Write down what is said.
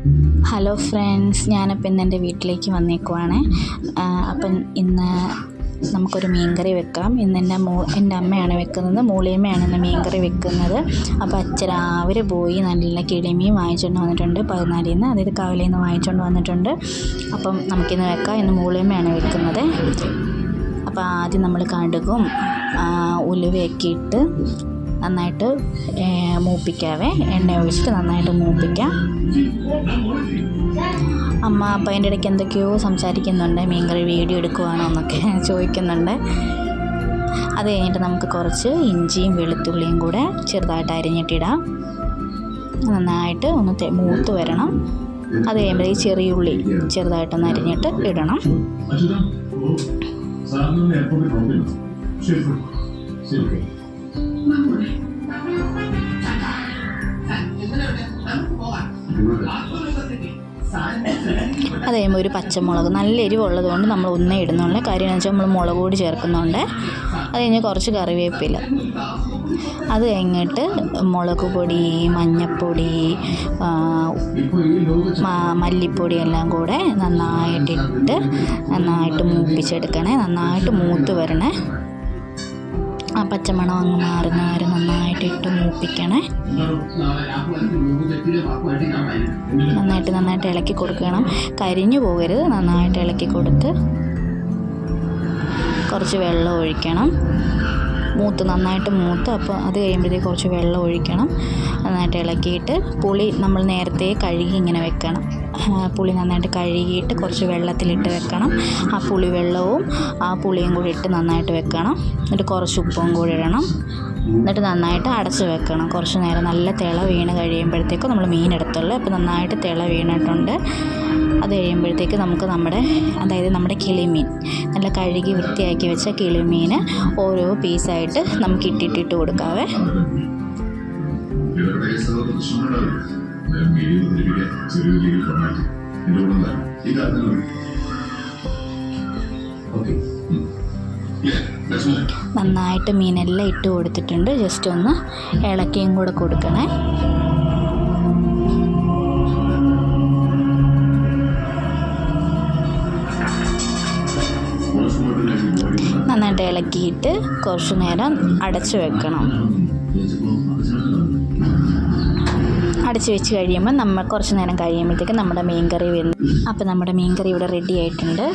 Hello friends ഞാനപ്പം ഇന്ന് എന്റെ വീട്ടിലേക്ക് വന്നേക്കുവാണ്. അപ്പം ഇന്ന് നമുക്കൊരു മീൻകറി വെക്കാം. ഇന്ന് എന്റെ മോ എന്റെ അമ്മയാണ് വെക്കുന്നത്. മൂളിയമ്മയാണ് ഇന്ന് മീൻകറി വെക്കുന്നത്. അപ്പോൾ അച്ഛൻ രാവിലെ പോയി നല്ല കിളിമീൻ വാങ്ങിച്ചുകൊണ്ട് വന്നിട്ടുണ്ട്. പതിനാലിൽ നിന്ന് അതായത് കവലയിൽ നിന്ന് വാങ്ങിച്ചുകൊണ്ട് വന്നിട്ടുണ്ട്. അപ്പം നമുക്കിന്ന് വെക്കാം. ഇന്ന് മൂളിയമ്മയാണ് വെക്കുന്നത്. അപ്പോൾ ആദ്യം നമ്മൾ കടുകും ഉലുവയൊക്കെ ഇട്ട് നന്നായിട്ട് മൂപ്പിക്കാവേ. എണ്ണ ഒഴിച്ചിട്ട് നന്നായിട്ട് മൂപ്പിക്കാം. അമ്മ അപ്പം അതിന്റെ ഇടയ്ക്ക് എന്തൊക്കെയോ സംസാരിക്കുന്നുണ്ട്. മീൻകറി വീഡിയോ എടുക്കുവാണോ എന്നൊക്കെ ചോദിക്കുന്നുണ്ട്. അത് കഴിഞ്ഞിട്ട് നമുക്ക് കുറച്ച് ഇഞ്ചിയും വെളുത്തുള്ളിയും കൂടെ ചെറുതായിട്ട് അരിഞ്ഞിട്ടിടാം. നന്നായിട്ട് ഒന്ന് മൂത്ത് വരണം. അത് കഴിയുമ്പോൾ ഈ ചെറിയ ഉള്ളി ചെറുതായിട്ടൊന്ന് അരിഞ്ഞിട്ട് ഇടണം. ശരി ശരി. അത് കഴിയുമ്പോൾ ഒരു പച്ചമുളക്. നല്ല എരിവുള്ളത് കൊണ്ട് നമ്മൾ ഒന്നേ ഇടുന്നുള്ള. കാര്യം എന്ന് വെച്ചാൽ നമ്മൾ മുളക് പൊടി ചേർക്കുന്നുണ്ട്. അത് കഴിഞ്ഞ് കുറച്ച് കറിവേപ്പില. അത് കഴിഞ്ഞിട്ട് മുളക് പൊടി മഞ്ഞൾപ്പൊടി ആ, ഇപ്പോൾ ഈ ലോക മ- മല്ലിപ്പൊടി എല്ലാം കൂടെ നന്നായിട്ടിട്ട് നന്നായിട്ട് മൂപ്പിച്ചെടുക്കണേ. നന്നായിട്ട് മൂത്ത് വരണേ. ആ പച്ചമണം അങ്ങ് മാറുന്ന വരെ നന്നായിട്ട് ഇട്ട് മൂപ്പിക്കണേ. നന്നായിട്ട് നന്നായിട്ട് ഇളക്കി കൊടുക്കണം. കരിഞ്ഞു പോകരുത്. നന്നായിട്ട് ഇളക്കി കൊടുത്ത് കുറച്ച് വെള്ളം ഒഴിക്കണം. മൂത്ത് നന്നായിട്ട് മൂത്ത് അപ്പോൾ അത് കഴിയുമ്പോഴത്തേക്ക് കുറച്ച് വെള്ളം ഒഴിക്കണം. നന്നായിട്ട് ഇളക്കിയിട്ട് പുളി നമ്മൾ നേരത്തെ കഴുകി ഇങ്ങനെ വെക്കണം. പുളി നന്നായിട്ട് കഴുകിയിട്ട് കുറച്ച് വെള്ളത്തിലിട്ട് വെക്കണം. ആ പുളി വെള്ളവും ആ പുളിയും കൂടി ഇട്ട് നന്നായിട്ട് വെക്കണം. എന്നിട്ട് കുറച്ച് ഉപ്പും കൂടി ഇടണം. എന്നിട്ട് നന്നായിട്ട് അടച്ച് വെക്കണം. കുറച്ച് നേരം നല്ല തിള വീണ് കഴിയുമ്പോഴത്തേക്കും നമ്മൾ മീൻ എടുത്തുള്ളൂ. അപ്പോൾ നന്നായിട്ട് തിള വീണിട്ടുണ്ട്. അത് കഴിയുമ്പോഴത്തേക്ക് നമുക്ക് നമ്മുടെ അതായത് നമ്മുടെ കിളിമീൻ നല്ല കഴുകി വൃത്തിയാക്കി വെച്ച കിളിമീൻ ഓരോ പീസായിട്ട് നമുക്ക് ഇട്ടിട്ടിട്ട് കൊടുക്കാവേ. മീഡിയം ധരിപ്പിക്കാൻ ചെറിയ ലീഗൽ ഫോർമാലിറ്റി എന്റെ കൂടെ ഉണ്ടാകും ഈ കാര്യത്തിൽ ഓക്കെ നന്നായിട്ട് മീനെല്ലാം ഇട്ട് കൊടുത്തിട്ടുണ്ട്. ജസ്റ്റ് ഒന്ന് ഇളക്കിയും കൂടെ കൊടുക്കണേ. നന്നായിട്ട് ഇളക്കിയിട്ട് കുറച്ചു നേരം അടച്ചു വെക്കണം. അടച്ച് വെച്ച് കഴിയുമ്പോൾ നമ്മൾ കുറച്ച് നേരം കഴിയുമ്പോഴത്തേക്ക് നമ്മുടെ മീൻ കറി വരുന്നു. അപ്പോൾ നമ്മുടെ മീൻ കറി ഇവിടെ റെഡി ആയിട്ടുണ്ട്.